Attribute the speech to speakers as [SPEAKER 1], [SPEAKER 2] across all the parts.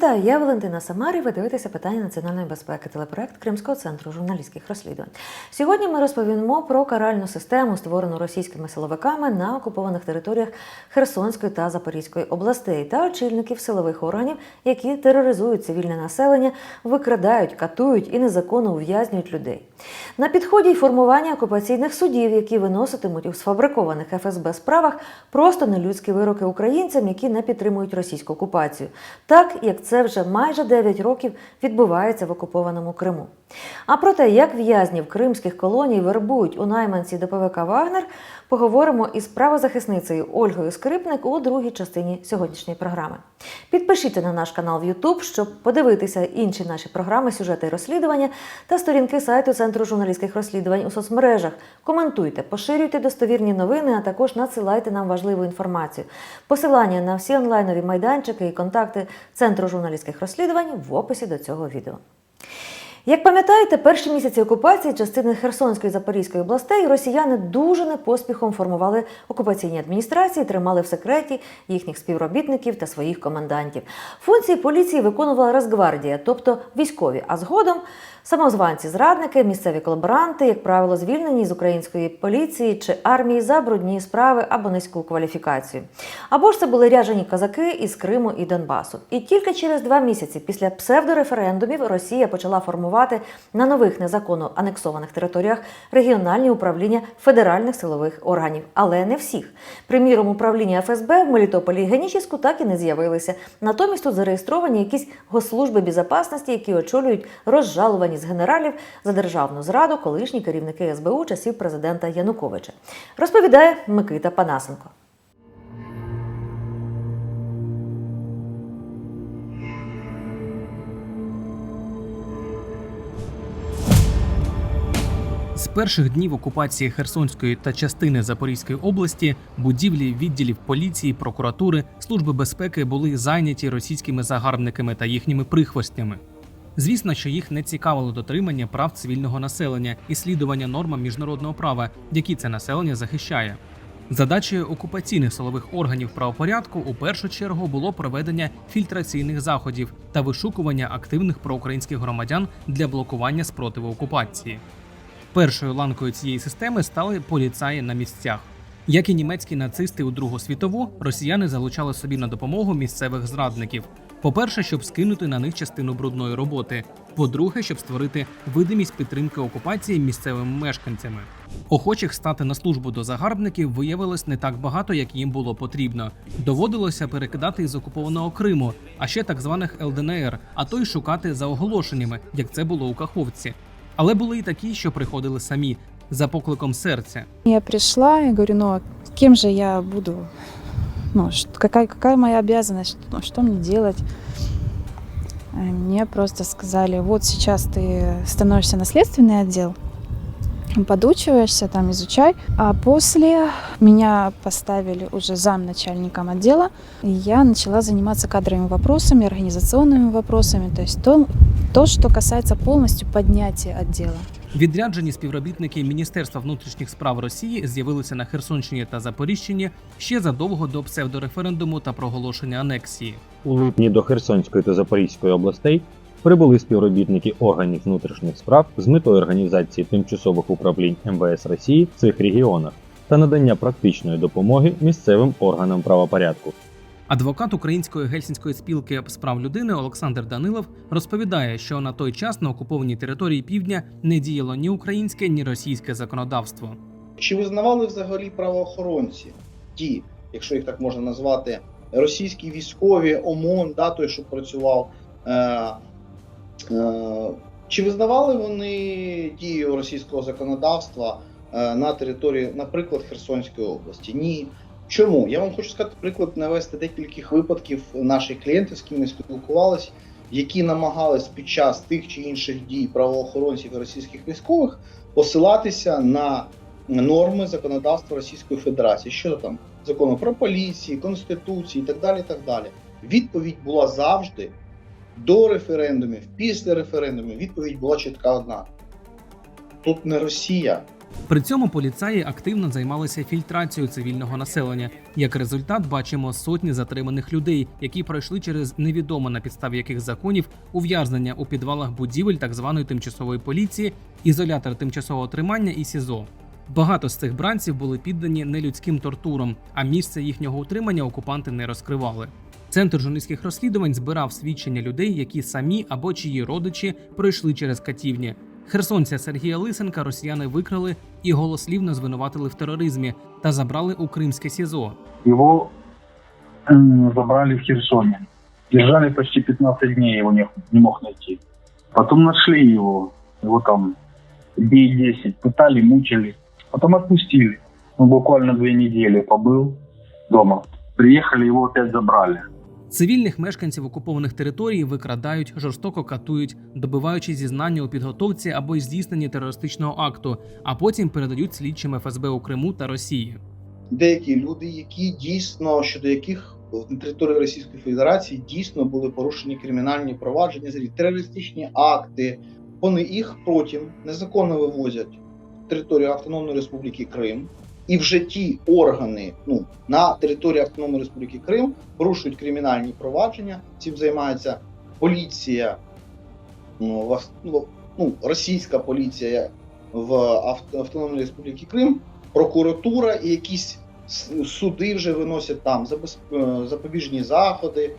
[SPEAKER 1] Вітаю, я Валентина Самарі. Ви дивитеся питання національної безпеки, телепроект Кримського центру журналістських розслідувань. Сьогодні ми розповімо про каральну систему, створену російськими силовиками на окупованих територіях Херсонської та Запорізької областей, та очільників силових органів, які тероризують цивільне населення, викрадають, катують і незаконно ув'язнюють людей. На підході й формування окупаційних судів, які виноситимуть у сфабрикованих ФСБ справах просто нелюдські вироки українцям, які не підтримують російську окупацію, так як це вже майже 9 років відбувається в окупованому Криму. А про те, як в'язнів кримських колоній вербують у найманці ДПВК Вагнер, поговоримо із правозахисницею Ольгою Скрипник у другій частині сьогоднішньої програми. Підпишіться на наш канал в YouTube, щоб подивитися інші наші програми, сюжети і розслідування та сторінки сайту Центру журналістських розслідувань у соцмережах. Коментуйте, поширюйте достовірні новини, а також надсилайте нам важливу інформацію. Посилання на всі онлайнові майданчики і контакти Центру журналістських розслідувань в описі до цього відео. Як пам'ятаєте, перші місяці окупації частини Херсонської і Запорізької областей росіяни дуже непоспіхом формували окупаційні адміністрації, тримали в секреті їхніх співробітників та своїх комендантів. Функції поліції виконувала Росгвардія, тобто військові, а згодом самозванці, зрадники, місцеві колаборанти, як правило, звільнені з української поліції чи армії за брудні справи або низьку кваліфікацію. Або ж це були ряжені козаки із Криму і Донбасу. І тільки через два місяці після псевдореферендумів Росія почала формувати на нових незаконно анексованих територіях регіональні управління федеральних силових органів, але не всіх. Приміром, управління ФСБ в Мелітополі і Генічіську так і не з'явилися. Натомість тут зареєстровані якісь госслужби безпечності, які очолюють розжалувані з генералів за державну зраду колишні керівники СБУ часів президента Януковича. Розповідає Микита Панасенко.
[SPEAKER 2] З перших днів окупації Херсонської та частини Запорізької області будівлі відділів поліції, прокуратури, служби безпеки були зайняті російськими загарбниками та їхніми прихвостнями. Звісно, що їх не цікавило дотримання прав цивільного населення і слідування нормам міжнародного права, які це населення захищає. Задачею окупаційних силових органів правопорядку у першу чергу було проведення фільтраційних заходів та вишукування активних проукраїнських громадян для блокування спротиву окупації. Першою ланкою цієї системи стали поліцаї на місцях. Як і німецькі нацисти у Другу світову, росіяни залучали собі на допомогу місцевих зрадників. По-перше, щоб скинути на них частину брудної роботи. По-друге, щоб створити видимість підтримки окупації місцевими мешканцями. Охочих стати на службу до загарбників виявилось не так багато, як їм було потрібно. Доводилося перекидати із окупованого Криму, а ще так званих ЛДНР, а то й шукати за оголошеннями, як це було у Каховці. Але були й такі, що приходили самі за покликом серця.
[SPEAKER 3] Я пришла и говорю, ну а кем же я буду? Ну, ш- какая, какая моя обязанность? Ну, что мне делать? А Мне просто сказали, вот сейчас ты становишься на следственный отдел, подучиваешься, там изучай. А после меня поставили уже замначальником отдела, и я начала заниматься кадровыми вопросами, организационными вопросами, то есть то, то что касается полностью поднятия отдела.
[SPEAKER 2] Відряджені співробітники Міністерства внутрішніх справ Росії з'явилися на Херсонщині та Запоріжчині ще задовго до псевдореферендуму та проголошення анексії.
[SPEAKER 4] У липні до Херсонської та Запорізької областей прибули співробітники органів внутрішніх справ з метою організації тимчасових управлінь МВС Росії в цих регіонах та надання практичної допомоги місцевим органам правопорядку.
[SPEAKER 2] Адвокат Української гельсінської спілки з прав людини Олександр Данилов розповідає, що на той час на окупованій території півдня не діяло ні українське, ні російське законодавство.
[SPEAKER 5] Чи визнавали взагалі правоохоронці, ті, якщо їх так можна назвати, російські військові, ОМОН, да, той, що працював, е, е, чи визнавали вони дію російського законодавства е, на території, наприклад, Херсонської області? Ні. Чому? Я вам хочу сказати приклад навести декількох випадків наших клієнтів, з ким ми спілкувалися, які намагались під час тих чи інших дій правоохоронців і російських військових посилатися на норми законодавства Російської Федерації. Що там? Закону про поліції, Конституції і так далі. так далі. Відповідь була завжди до референдумів, після референдумів. Відповідь була чітка одна: тут не Росія,
[SPEAKER 2] При цьому поліцаї активно займалися фільтрацією цивільного населення. Як результат, бачимо сотні затриманих людей, які пройшли через невідомо на підставі яких законів ув'язнення у підвалах будівель так званої тимчасової поліції, ізолятор тимчасового тримання і СІЗО. Багато з цих бранців були піддані нелюдським тортурам, а місце їхнього утримання окупанти не розкривали. Центр журналістських розслідувань збирав свідчення людей, які самі або чиї родичі пройшли через катівні. Херсонця Сергія Лисенка росіяни викрали і голослівно звинуватили в тероризмі та забрали у Кримське СІЗО.
[SPEAKER 6] Его м, забрали в Херсоне. Держали почти 15 дней, его не, не мог найти. Потом нашли его, его там дней 10, пытали, мучили. Потом отпустили. Он буквально две недели побыл дома. Приехали, его опять забрали.
[SPEAKER 2] Цивільних мешканців окупованих територій викрадають, жорстоко катують, добиваючи зізнання у підготовці або здійсненні терористичного акту, а потім передають слідчим ФСБ у Криму та Росії.
[SPEAKER 5] деякі люди, які дійсно щодо яких на території Російської Федерації дійсно були порушені кримінальні провадження, терористичні акти. Вони їх потім незаконно вивозять територію Автономної Республіки Крим. І вже ті органи ну, на території Автономної Республіки Крим порушують кримінальні провадження. Цим займається поліція, ну, ну, ну, російська поліція в Авт- Автономній Республіці Крим прокуратура і якісь суди вже виносять там е, запобіжні заходи.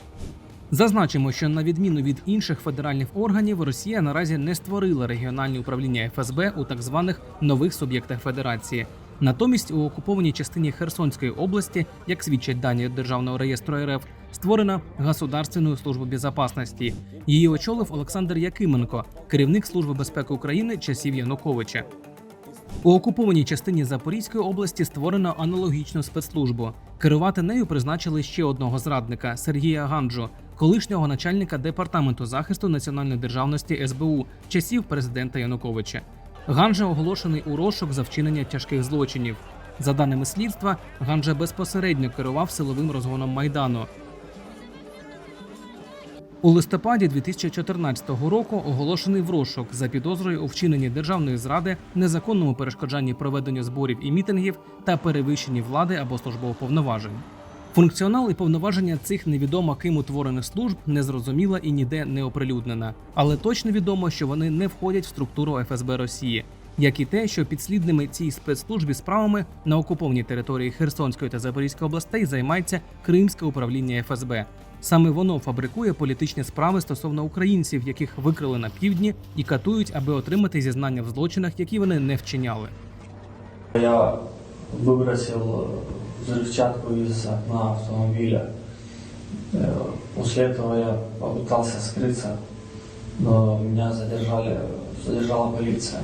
[SPEAKER 2] Зазначимо, що на відміну від інших федеральних органів, Росія наразі не створила регіональні управління ФСБ у так званих нових суб'єктах федерації. Натомість у окупованій частині Херсонської області, як свідчать дані Державного реєстру РФ, створена Государственну службу безопасності. Її очолив Олександр Якименко, керівник Служби безпеки України часів Януковича. У окупованій частині Запорізької області створено аналогічну спецслужбу. Керувати нею призначили ще одного зрадника Сергія Ганджу, колишнього начальника департаменту захисту національної державності СБУ часів президента Януковича. Ганджа оголошений у розшук за вчинення тяжких злочинів. За даними слідства, Ганджа безпосередньо керував силовим розгоном майдану. У листопаді 2014 року оголошений в розшук за підозрою у вчиненні державної зради, незаконному перешкоджанні проведенню зборів і мітингів та перевищенні влади або службових повноважень. Функціонал і повноваження цих невідомо ким утворених служб незрозуміла і ніде не оприлюднена, але точно відомо, що вони не входять в структуру ФСБ Росії, як і те, що підслідними цій спецслужбі справами на окупованій території Херсонської та Запорізької областей займається Кримське управління ФСБ. Саме воно фабрикує політичні справи стосовно українців, яких викрили на півдні і катують, аби отримати зізнання в злочинах, які вони не вчиняли.
[SPEAKER 7] Я выбросил взрывчатку из окна автомобиля. Э, После этого я попытался скрыться, но меня задержали, задержала полиция.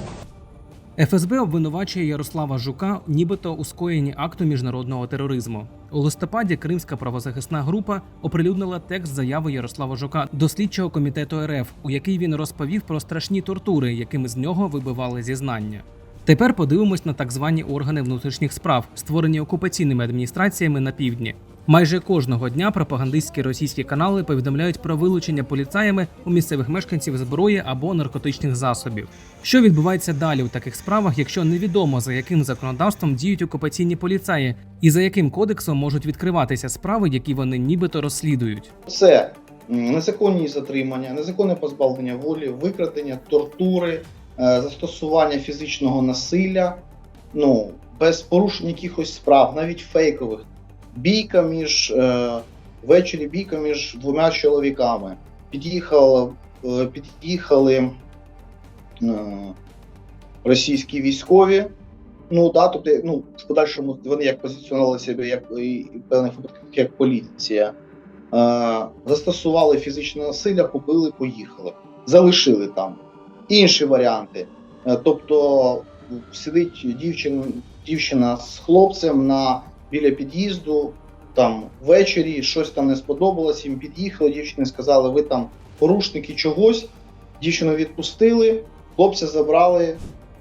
[SPEAKER 2] ФСБ обвинувачує Ярослава Жука, нібито у скоєнні акту міжнародного тероризму. У листопаді Кримська правозахисна група оприлюднила текст заяви Ярослава Жука до слідчого комітету РФ, у якій він розповів про страшні тортури, якими з нього вибивали зізнання. Тепер подивимось на так звані органи внутрішніх справ, створені окупаційними адміністраціями на півдні. Майже кожного дня пропагандистські російські канали повідомляють про вилучення поліцаями у місцевих мешканців зброї або наркотичних засобів. Що відбувається далі у таких справах, якщо невідомо за яким законодавством діють окупаційні поліцаї, і за яким кодексом можуть відкриватися справи, які вони нібито розслідують?
[SPEAKER 5] Це незаконні затримання, незаконне позбавлення волі, викрадення, тортури, застосування фізичного насилля, ну без порушень якихось справ, навіть фейкових. Бійка між е, ввечері бійка між двома чоловіками. Під'їхали, е, під'їхали е, російські військові. Ну да, тобто, ну в подальшому вони як позиціонували себе як і певних випадках як поліція. Е, застосували фізичне насилля, побили, поїхали, залишили там. Інші варіанти. Е, тобто сидить дівчина, дівчина з хлопцем на біля під'їзду, там ввечері щось там не сподобалось, їм під'їхали, дівчині сказали, ви там порушники чогось. Дівчину відпустили, хлопця забрали,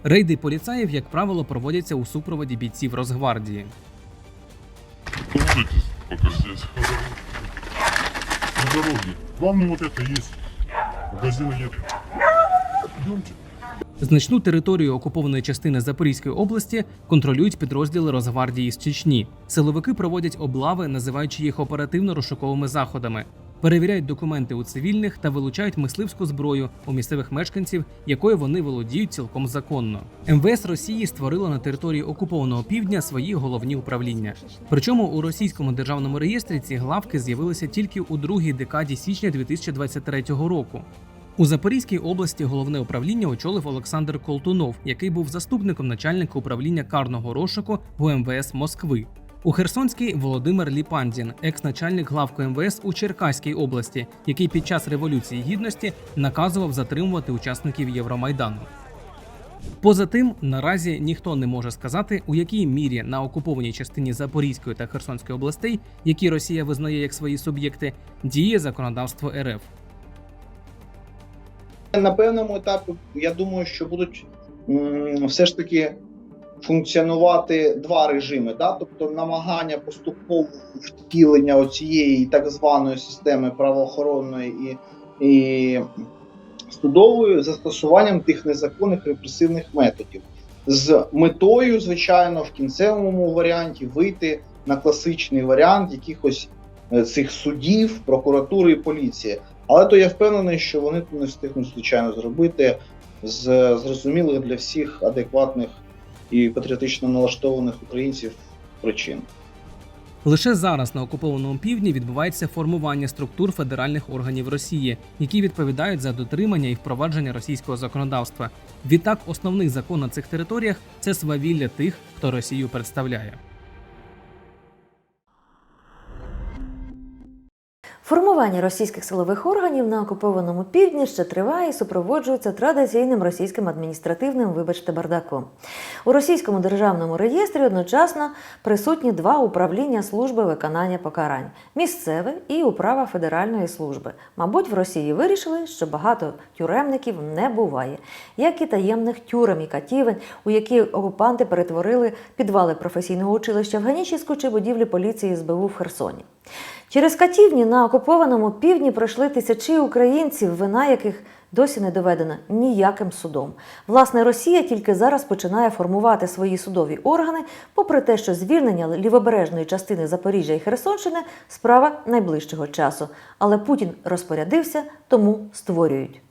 [SPEAKER 2] Рейди поліцаїв, як правило, проводяться у супроводі бійців Росгвардії.
[SPEAKER 8] Слушайтесь, пока здесь. На дороге. Главное вот это есть. Магазина нет.
[SPEAKER 2] Значну територію окупованої частини Запорізької області контролюють підрозділи Росгвардії з Чечні. Силовики проводять облави, називаючи їх оперативно-розшуковими заходами. Перевіряють документи у цивільних та вилучають мисливську зброю у місцевих мешканців, якою вони володіють цілком законно. МВС Росії створило на території окупованого півдня свої головні управління. Причому у російському державному реєстрі ці главки з'явилися тільки у другій декаді січня 2023 року. У Запорізькій області головне управління очолив Олександр Колтунов, який був заступником начальника управління карного розшуку в МВС Москви. У Херсонській Володимир Ліпандін, екс-начальник главку МВС у Черкаській області, який під час революції гідності наказував затримувати учасників Євромайдану. Поза тим, наразі ніхто не може сказати, у якій мірі на окупованій частині Запорізької та Херсонської областей, які Росія визнає як свої суб'єкти, діє законодавство РФ.
[SPEAKER 5] На певному етапі я думаю, що будуть все ж таки функціонувати два режими, да? тобто намагання поступового втілення оцієї так званої системи правоохоронної і, і судової застосуванням тих незаконних репресивних методів, з метою, звичайно, в кінцевому варіанті вийти на класичний варіант якихось е, цих судів, прокуратури і поліції. Але то я впевнений, що вони не встигнуть звичайно зробити з зрозумілих для всіх адекватних і патріотично налаштованих українців причин.
[SPEAKER 2] Лише зараз на окупованому півдні відбувається формування структур федеральних органів Росії, які відповідають за дотримання і впровадження російського законодавства. Відтак, основний закон на цих територіях це свавілля тих, хто Росію представляє.
[SPEAKER 1] Формування російських силових органів на окупованому півдні ще триває і супроводжується традиційним російським адміністративним, вибачте, бардаком. У російському державному реєстрі одночасно присутні два управління служби виконання покарань місцеве і управа федеральної служби. Мабуть, в Росії вирішили, що багато тюремників не буває, як і таємних тюрем і катівень, у які окупанти перетворили підвали професійного училища в Ганічівську чи будівлі поліції СБУ в Херсоні. Через катівні на окупованому півдні пройшли тисячі українців, вина яких досі не доведена ніяким судом. Власне, Росія тільки зараз починає формувати свої судові органи, попри те, що звільнення лівобережної частини Запоріжжя і Херсонщини справа найближчого часу. Але Путін розпорядився, тому створюють.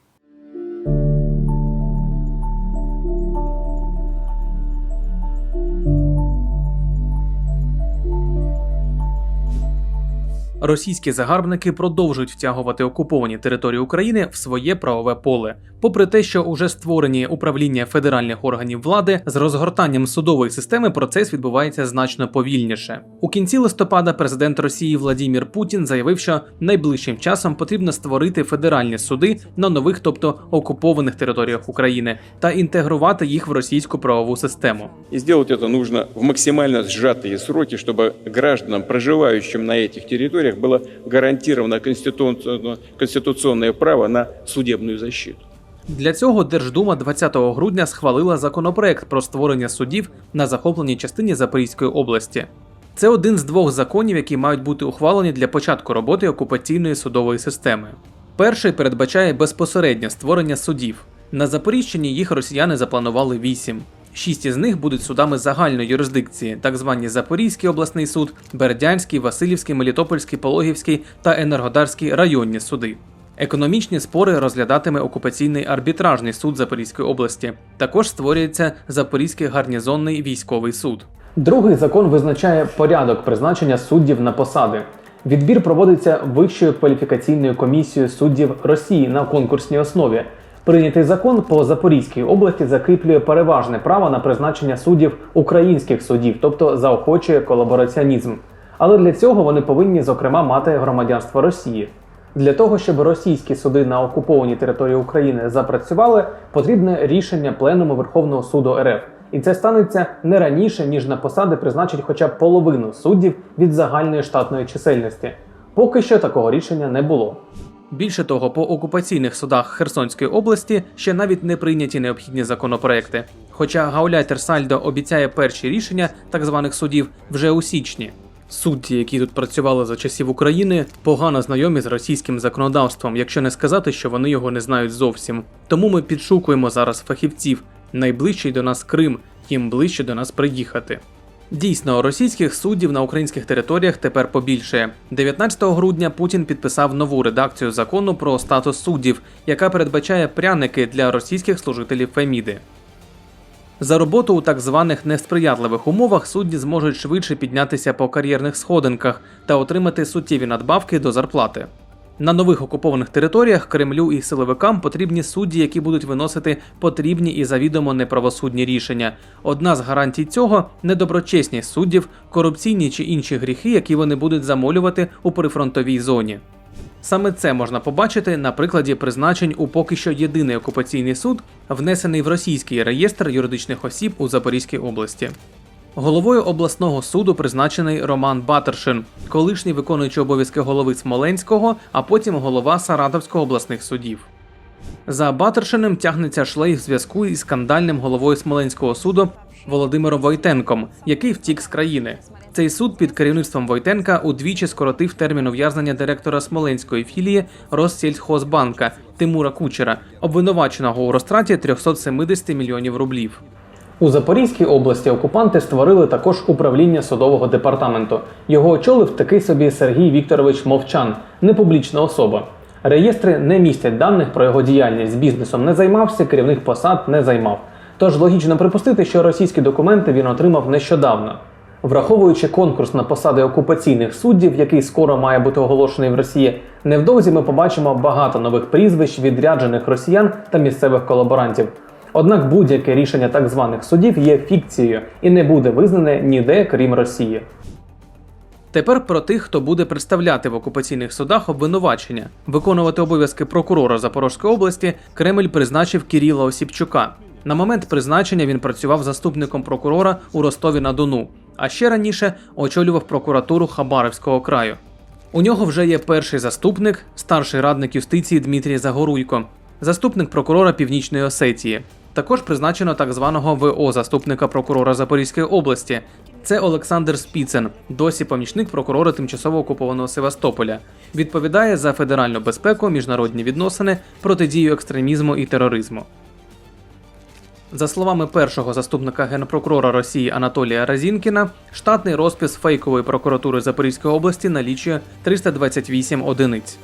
[SPEAKER 2] Російські загарбники продовжують втягувати окуповані території України в своє правове поле, попри те, що уже створені управління федеральних органів влади з розгортанням судової системи процес відбувається значно повільніше. У кінці листопада президент Росії Владімір Путін заявив, що найближчим часом потрібно створити федеральні суди на нових, тобто окупованих територіях України, та інтегрувати їх в російську правову систему.
[SPEAKER 8] И сделать это нужно в максимально сжатые сроки, чтобы гражданам, проживающим на этих территориях, было гарантировано конституционное, право на судебную защиту.
[SPEAKER 2] Для цього Держдума 20 грудня схвалила законопроект про створення судів на захопленій частині Запорізької області. Це один з двох законів, які мають бути ухвалені для початку роботи окупаційної судової системи. Перший передбачає безпосереднє створення судів. На Запоріжчині їх росіяни запланували вісім. Шість із них будуть судами загальної юрисдикції, так звані Запорізький обласний суд, Бердянський, Васильівський, Мелітопольський, Пологівський та Енергодарський районні суди. Економічні спори розглядатиме окупаційний арбітражний суд Запорізької області. Також створюється Запорізький гарнізонний військовий суд. Другий закон визначає порядок призначення суддів на посади. Відбір проводиться Вищою кваліфікаційною комісією суддів Росії на конкурсній основі. Прийнятий закон по Запорізькій області закріплює переважне право на призначення суддів українських судів, тобто заохочує колабораціонізм. Але для цього вони повинні, зокрема, мати громадянство Росії. Для того, щоб російські суди на окупованій території України запрацювали, потрібне рішення Пленуму Верховного суду РФ. І це станеться не раніше, ніж на посади призначать хоча б половину суддів від загальної штатної чисельності. Поки що такого рішення не було. Більше того, по окупаційних судах Херсонської області ще навіть не прийняті необхідні законопроекти. Хоча Гауляйтер Сальдо обіцяє перші рішення так званих судів вже у січні. Судді, які тут працювали за часів України, погано знайомі з російським законодавством, якщо не сказати, що вони його не знають зовсім. Тому ми підшукуємо зараз фахівців. Найближчий до нас Крим, їм ближче до нас приїхати. Дійсно, російських суддів на українських територіях тепер побільшає. 19 грудня Путін підписав нову редакцію закону про статус суддів, яка передбачає пряники для російських служителів Феміди. За роботу у так званих несприятливих умовах судді зможуть швидше піднятися по кар'єрних сходинках та отримати суттєві надбавки до зарплати. На нових окупованих територіях Кремлю і силовикам потрібні судді, які будуть виносити потрібні і завідомо неправосудні рішення. Одна з гарантій цього недоброчесність суддів, корупційні чи інші гріхи, які вони будуть замолювати у прифронтовій зоні. Саме це можна побачити на прикладі призначень у поки що єдиний окупаційний суд, внесений в російський реєстр юридичних осіб у Запорізькій області. Головою обласного суду призначений Роман Батершин, колишній виконуючий обов'язки голови Смоленського, а потім голова Саратовського обласних судів. За Батершиним тягнеться шлейф зв'язку із скандальним головою Смоленського суду Володимиром Войтенком, який втік з країни. Цей суд під керівництвом Войтенка удвічі скоротив термін ув'язнення директора Смоленської філії Россельхозбанка Тимура Кучера, обвинуваченого у розтраті 370 мільйонів рублів. У Запорізькій області окупанти створили також управління судового департаменту. Його очолив такий собі Сергій Вікторович Мовчан, непублічна особа. Реєстри не містять даних про його діяльність. Бізнесом не займався, керівних посад не займав. Тож логічно припустити, що російські документи він отримав нещодавно. Враховуючи конкурс на посади окупаційних суддів, який скоро має бути оголошений в Росії, невдовзі ми побачимо багато нових прізвищ відряджених росіян та місцевих колаборантів. Однак будь-яке рішення так званих судів є фікцією і не буде визнане ніде крім Росії. Тепер про тих, хто буде представляти в окупаційних судах обвинувачення. Виконувати обов'язки прокурора Запорізької області Кремль призначив Кіріла Осіпчука. На момент призначення він працював заступником прокурора у Ростові на Дону, а ще раніше очолював прокуратуру Хабаровського краю. У нього вже є перший заступник, старший радник юстиції Дмитрій Загоруйко, заступник прокурора Північної Осетії. Також призначено так званого ВО заступника прокурора Запорізької області. Це Олександр Спіцен, досі помічник прокурора тимчасово окупованого Севастополя. Відповідає за федеральну безпеку, міжнародні відносини, протидію екстремізму і тероризму. За словами першого заступника генпрокурора Росії Анатолія Разінкіна, штатний розпис фейкової прокуратури Запорізької області налічує 328 одиниць.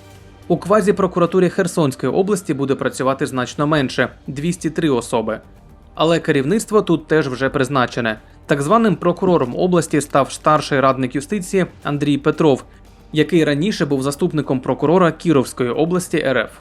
[SPEAKER 2] У квазі-прокуратурі Херсонської області буде працювати значно менше 203 особи. Але керівництво тут теж вже призначене. Так званим прокурором області став старший радник юстиції Андрій Петров, який раніше був заступником прокурора Кіровської області РФ.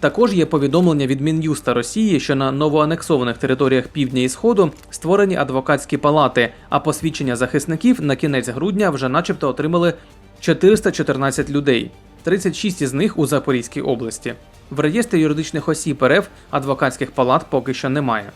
[SPEAKER 2] Також є повідомлення від Мін'юста Росії, що на новоанексованих територіях півдня і сходу створені адвокатські палати, а посвідчення захисників на кінець грудня вже начебто отримали 414 людей, 36 із них у Запорізькій області. В реєстрі юридичних осіб РФ адвокатських палат поки що немає.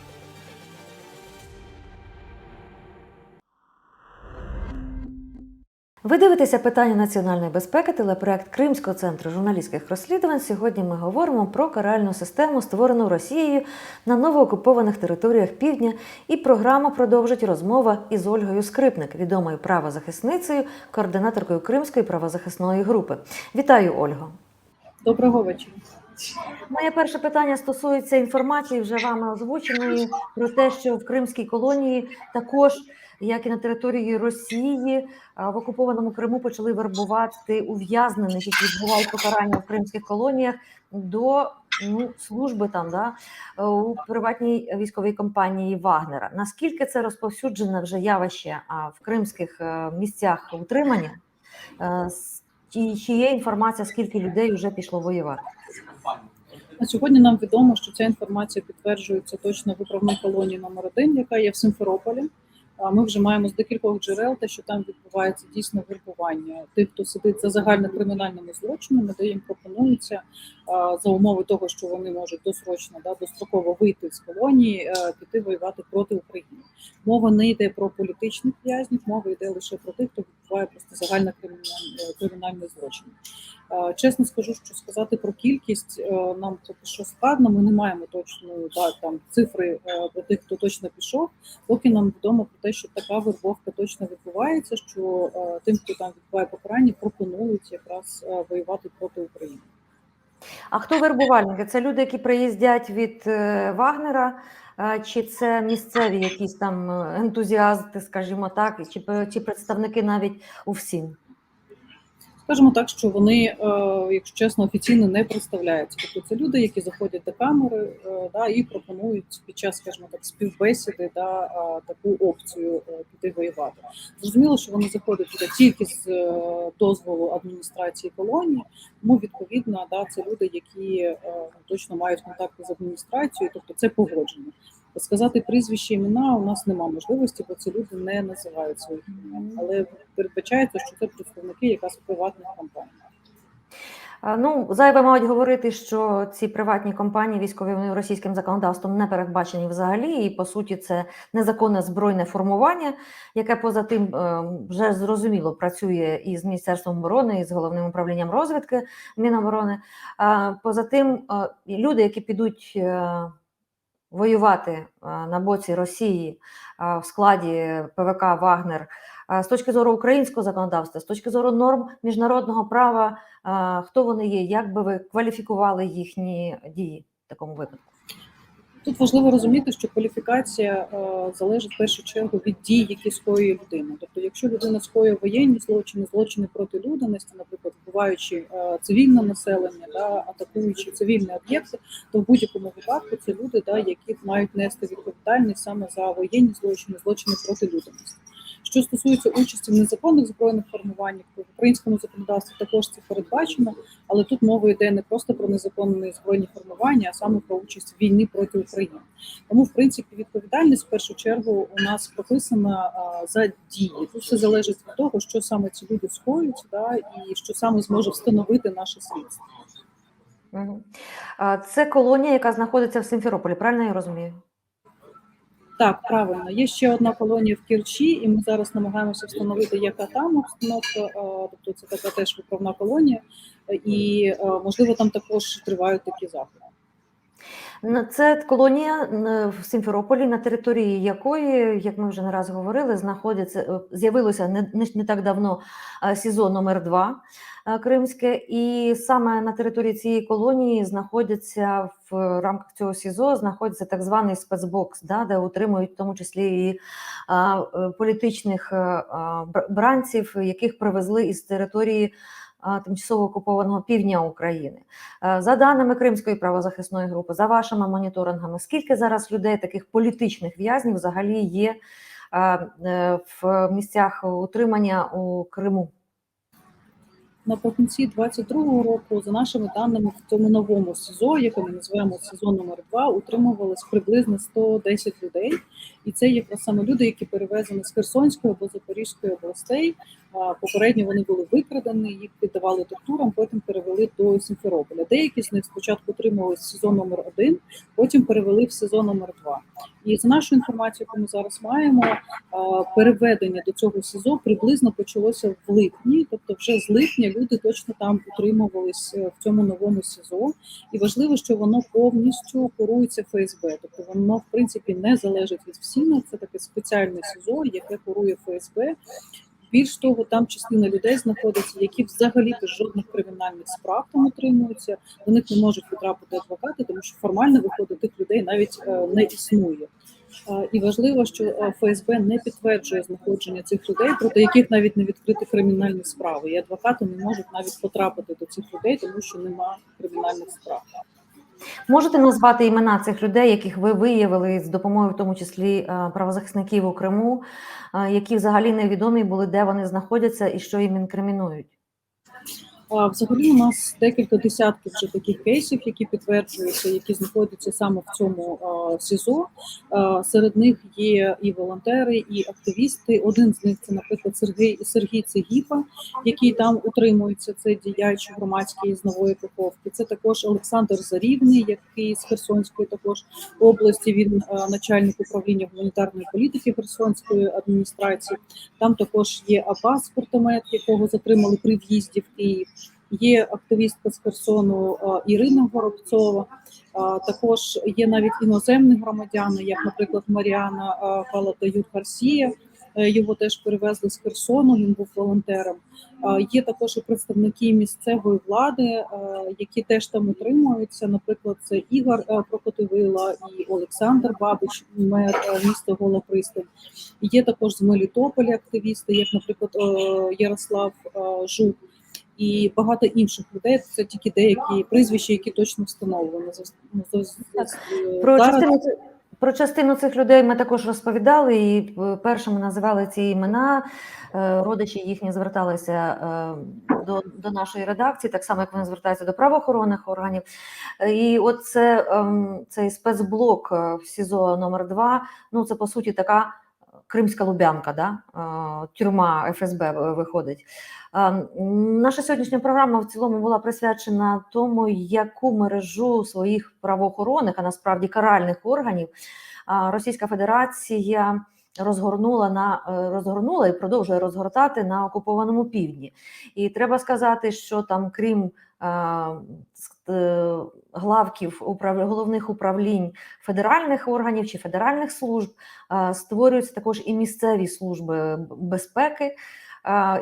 [SPEAKER 1] Ви дивитеся питання національної безпеки, телепроект Кримського центру журналістських розслідувань. Сьогодні ми говоримо про каральну систему, створену Росією на новоокупованих територіях півдня. І програма продовжить розмова із Ольгою Скрипник, відомою правозахисницею, координаторкою Кримської правозахисної групи. Вітаю, Ольго!
[SPEAKER 9] Доброго вечора.
[SPEAKER 1] Моє перше питання стосується інформації, вже вами озвученої про те, що в Кримській колонії також, як і на території Росії, в окупованому Криму почали вербувати ув'язнених, які відбувають покарання в кримських колоніях до ну, служби там да, у приватній військовій компанії Вагнера. Наскільки це розповсюджене вже явище в кримських е, місцях утримання? Е, чи є інформація, скільки людей вже пішло воювати?
[SPEAKER 9] На сьогодні нам відомо, що ця інформація підтверджується точно в виправній колонії номер 1 яка є в Симферополі. Ми вже маємо з декількох джерел те, що там відбувається дійсно вербування тих, хто сидить за загальнокримінальними злочинами, де їм пропонується за умови того, що вони можуть досрочно да, достроково вийти з колонії, е, піти воювати проти України. Мова не йде про політичних в'язнів, мова йде лише про тих, хто відбуває просто загальнокримінальні кримінальні злочини. Е, Чесно скажу, що сказати про кількість е, нам поки що складно. Ми не маємо точної да, там цифри е, про тих, хто точно пішов. Поки нам відомо про те, що така вербовка точно відбувається, що тим, хто там відбуває покарання, пропонують якраз воювати проти України.
[SPEAKER 1] А хто вербувальники? Це люди, які приїздять від Вагнера, чи це місцеві якісь там ентузіасти, скажімо так, чи, чи представники навіть УФСІН?
[SPEAKER 9] Скажімо так, що вони, е, якщо чесно, офіційно не представляються. Тобто це люди, які заходять до камери е, да, і пропонують під час, скажімо так, співбесіди да, е, таку опцію піти воювати. Зрозуміло, що вони заходять туди тільки з дозволу адміністрації колонії, тому відповідно да, це люди, які точно мають контакти з адміністрацією, тобто це погоджено. Сказати прізвище імена у нас немає можливості, бо ці люди не називають своїх імен. Але передбачається, що це представники якраз приватних компаній.
[SPEAKER 1] Ну, зайве мають говорити, що ці приватні компанії військові вони російським законодавством не передбачені взагалі, і по суті це незаконне збройне формування, яке поза тим е, вже зрозуміло працює і з Міністерством оборони, і з головним управлінням розвідки Міноборони. Поза тим, е, люди, які підуть е, воювати е, на боці Росії е, в складі ПВК Вагнер. е, З точки зору українського законодавства, з точки зору норм міжнародного права, хто вони є, як би ви кваліфікували їхні дії в такому випадку?
[SPEAKER 9] Тут важливо розуміти, що кваліфікація залежить в першу чергу від дій, які скоює людина. Тобто, якщо людина скоює воєнні злочини, злочини проти людяності, наприклад, вбиваючи е, цивільне населення, да, атакуючи цивільні об'єкти, то в будь-якому випадку це люди, да, які мають нести відповідальність саме за воєнні злочини, злочини проти людяності. Що стосується участі в незаконних збройних формуваннях, то в українському законодавстві також це передбачено, але тут мова йде не просто про незаконні збройні формування, а саме про участь в війні проти України. Тому, в принципі, відповідальність в першу чергу у нас прописана а, за дії. Тут все залежить від того, що саме ці люди скоюють, да, і що саме зможе встановити наше слідство.
[SPEAKER 1] Це колонія, яка знаходиться в Симферополі, правильно я розумію?
[SPEAKER 9] Так, правильно. Є ще одна колонія в Керчі, і ми зараз намагаємося встановити, яка там обстановка. Тобто це така теж виправна колонія, і можливо там також тривають такі заходи.
[SPEAKER 1] Це колонія в Симферополі, на території якої, як ми вже не раз говорили, знаходиться е, з'явилося не, не, так давно е, СІЗО номер 2 Кримське, і саме на території цієї колонії знаходяться в рамках цього СІЗО знаходиться так званий спецбокс, да, де утримують в тому числі і а, е, політичних е, а, бранців, яких привезли із території тимчасово окупованого півдня України. Е, За даними Кримської правозахисної групи, за вашими моніторингами, скільки зараз людей, таких політичних в'язнів, взагалі є е, е, в місцях утримання у Криму?
[SPEAKER 9] Наприкінці 22-го року, за нашими даними, в цьому новому СІЗО, яке ми називаємо СІЗО номер 2 утримувалось приблизно 110 людей, і це якраз саме люди, які перевезені з Херсонської або Запорізької областей. Попередньо вони були викрадені, їх піддавали тортурам, потім перевели до Сімферополя. Деякі з них спочатку отримали СІЗО номер 1 потім перевели в СІЗО номер 2 І за нашою інформацією, яку ми зараз маємо, переведення до цього СІЗО приблизно почалося в липні, тобто вже з липня люди точно там утримувались е, в цьому новому СІЗО. І важливо, що воно повністю курується ФСБ, тобто воно в принципі не залежить від ФСІНа, це таке спеціальне СІЗО, яке курує ФСБ. Більш того, там частина людей знаходиться, які взагалі без жодних кримінальних справ там утримуються. До них не можуть потрапити адвокати, тому що формально виходить тих людей навіть е, не існує. Е, І важливо, що е, ФСБ не підтверджує знаходження цих людей, проти яких навіть не відкриті кримінальні справи. І адвокати не можуть навіть потрапити до цих людей, тому що немає кримінальних справ.
[SPEAKER 1] Можете назвати імена цих людей, яких ви виявили з допомогою, в тому числі е, правозахисників у Криму, які взагалі невідомі були, де вони знаходяться і що їм інкримінують?
[SPEAKER 9] Взагалі у нас декілька десятків вже таких кейсів, які підтверджуються, які знаходяться саме в цьому СІЗО. Серед них є і волонтери, і активісти. Один з них це, наприклад, Сергій Сергій Цегіпа, який там утримується. Це діяч громадський з нової Каховки. Це також Олександр Зарівний, який з Херсонської також області. Він начальник управління гуманітарної політики Херсонської адміністрації. Там також є Абас Куртамет, якого затримали при в'їзді в Київ. Є активістка з Херсону е, Ірина Горобцова. Також є навіть іноземні громадяни, як, наприклад, Маріана е, Палатаюр Гарсія. Е, Його теж перевезли з Херсону. Він був волонтером. Є також і представники місцевої влади, е, які теж там утримуються. Наприклад, це Ігор е, Прокотивила і Олександр Бабич, мер е, міста Голопристань. Є також з Мелітополя активісти, як, наприклад, е, Ярослав е, Жук. І багато інших людей. Це тільки деякі прізвища, які точно встановлені. Ну,
[SPEAKER 1] Про частину, про частину цих людей ми також розповідали, і е, першими називали ці імена. Е, Родичі їхні зверталися е, до, до нашої редакції, так само як вони звертаються до правоохоронних органів. І от це, ем, цей спецблок в СІЗО номер 2 ну це по суті така кримська лубянка, да? е, тюрма ФСБ виходить. Е, Наша сьогоднішня програма в цілому була присвячена тому, яку мережу своїх правоохоронних, а насправді каральних органів Російська Федерація розгорнула на е, розгорнула і продовжує розгортати на окупованому півдні. І треба сказати, що там, крім е, главків управ... головних управлінь федеральних органів чи федеральних служб, створюються також і місцеві служби безпеки,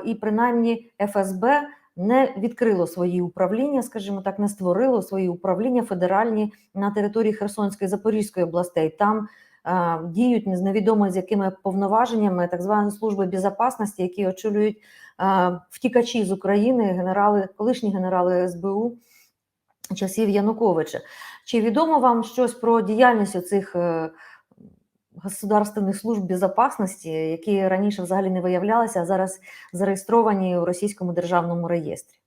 [SPEAKER 1] і принаймні ФСБ не відкрило свої управління, скажімо так, не створило свої управління федеральні на території Херсонської Запорізької областей. Там е, діють не- невідомо з якими повноваженнями так звані служби безпечності, які очолюють е, втікачі з України, генерали, колишні генерали СБУ часів Януковича. Чи відомо вам щось про діяльність цих государственних служб безпечності, які раніше взагалі не виявлялися, а зараз зареєстровані у російському державному реєстрі?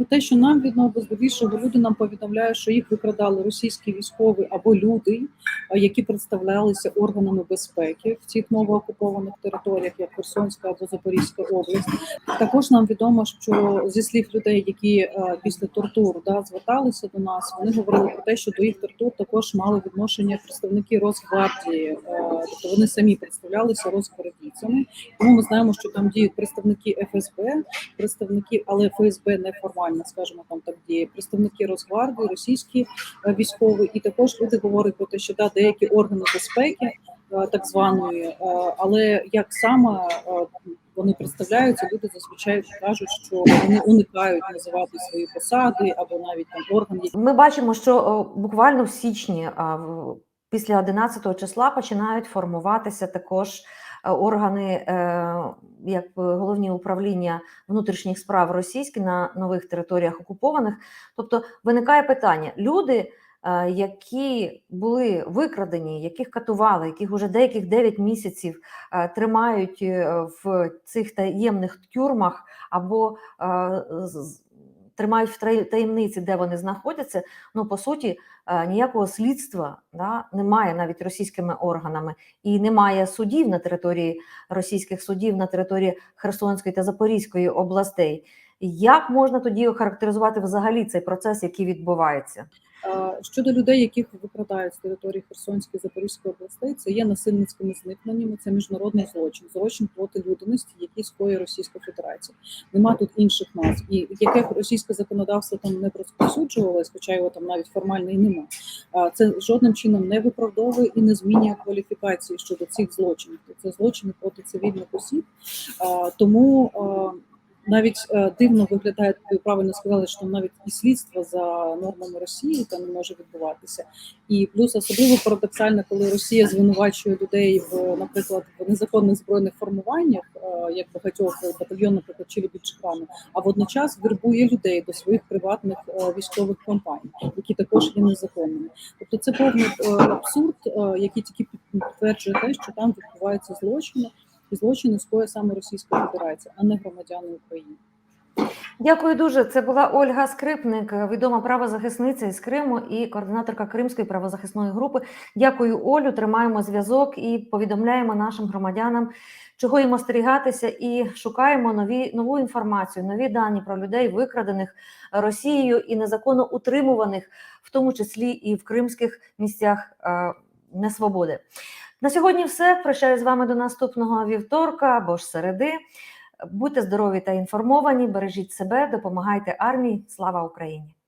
[SPEAKER 9] Ну, те, що нам відомо здебільшого, люди нам повідомляють, що їх викрадали російські військові або люди, які представлялися органами безпеки в цих новоокупованих територіях, як Херсонська або Запорізька область. Також нам відомо, що зі слів людей, які е, після тортур да, зверталися до нас, вони говорили про те, що до їх тортур також мали відношення представники Росгвардії, е, тобто вони самі представлялися розгвардійцями. Тому ми знаємо, що там діють представники ФСБ, представники, але ФСБ неформально, скажімо, там так діє, представники Росгвардії, російські е, військові, і також люди говорять про те, що да, деякі органи безпеки, е, так званої, е, але як саме вони представляються, люди зазвичай кажуть, що вони уникають називати свої посади або навіть там орган, які
[SPEAKER 1] Ми бачимо, що буквально в січні, після 11 числа, починають формуватися також органи, е, як головні управління внутрішніх справ російські на нових територіях окупованих. Тобто виникає питання: люди. е, Які були викрадені, яких катували, яких уже деяких 9 місяців е, тримають в цих таємних тюрмах або тримають в таємниці, де вони знаходяться. Ну по суті, е, ніякого слідства да, немає навіть російськими органами, і немає судів на території російських судів на території Херсонської та Запорізької областей. Як можна тоді охарактеризувати взагалі цей процес, який відбувається?
[SPEAKER 9] Щодо людей, яких викрадають з території Херсонської Запорізької областей, це є насильницькими зникненнями, це міжнародний злочин, злочин проти людяності, який скоює Російська Федерація. Нема тут інших назв, і яке російське законодавство там не розповсюджувалось, хоча його там навіть формально і нема. Це жодним чином не виправдовує і не змінює кваліфікації щодо цих злочинів. Це злочини проти цивільних осіб. Тому навіть е, дивно виглядає, ви правильно сказали, що навіть і слідство за нормами Росії там не може відбуватися. І плюс особливо парадоксально, коли Росія звинувачує людей в, наприклад, в незаконних збройних формуваннях, е, як багатьох батальйон, наприклад, Челібіджхану, а водночас вербує людей до своїх приватних е, військових компаній, які також є незаконними. Тобто це повний абсурд, який тільки підтверджує те, що там відбуваються злочини. Злочини скоює саме Російська Федерація, а не громадяни України.
[SPEAKER 1] Дякую дуже. Це була Ольга Скрипник, відома правозахисниця із Криму і координаторка Кримської правозахисної групи. Дякую, Олю. Тримаємо зв'язок і повідомляємо нашим громадянам, чого їм остерігатися, і шукаємо нові нову інформацію, нові дані про людей, викрадених Росією і незаконно утримуваних, в тому числі і в кримських місцях е, несвободи. На сьогодні, все. Прощаю з вами до наступного вівторка або ж середи. Будьте здорові та інформовані. Бережіть себе, допомагайте армії. Слава Україні!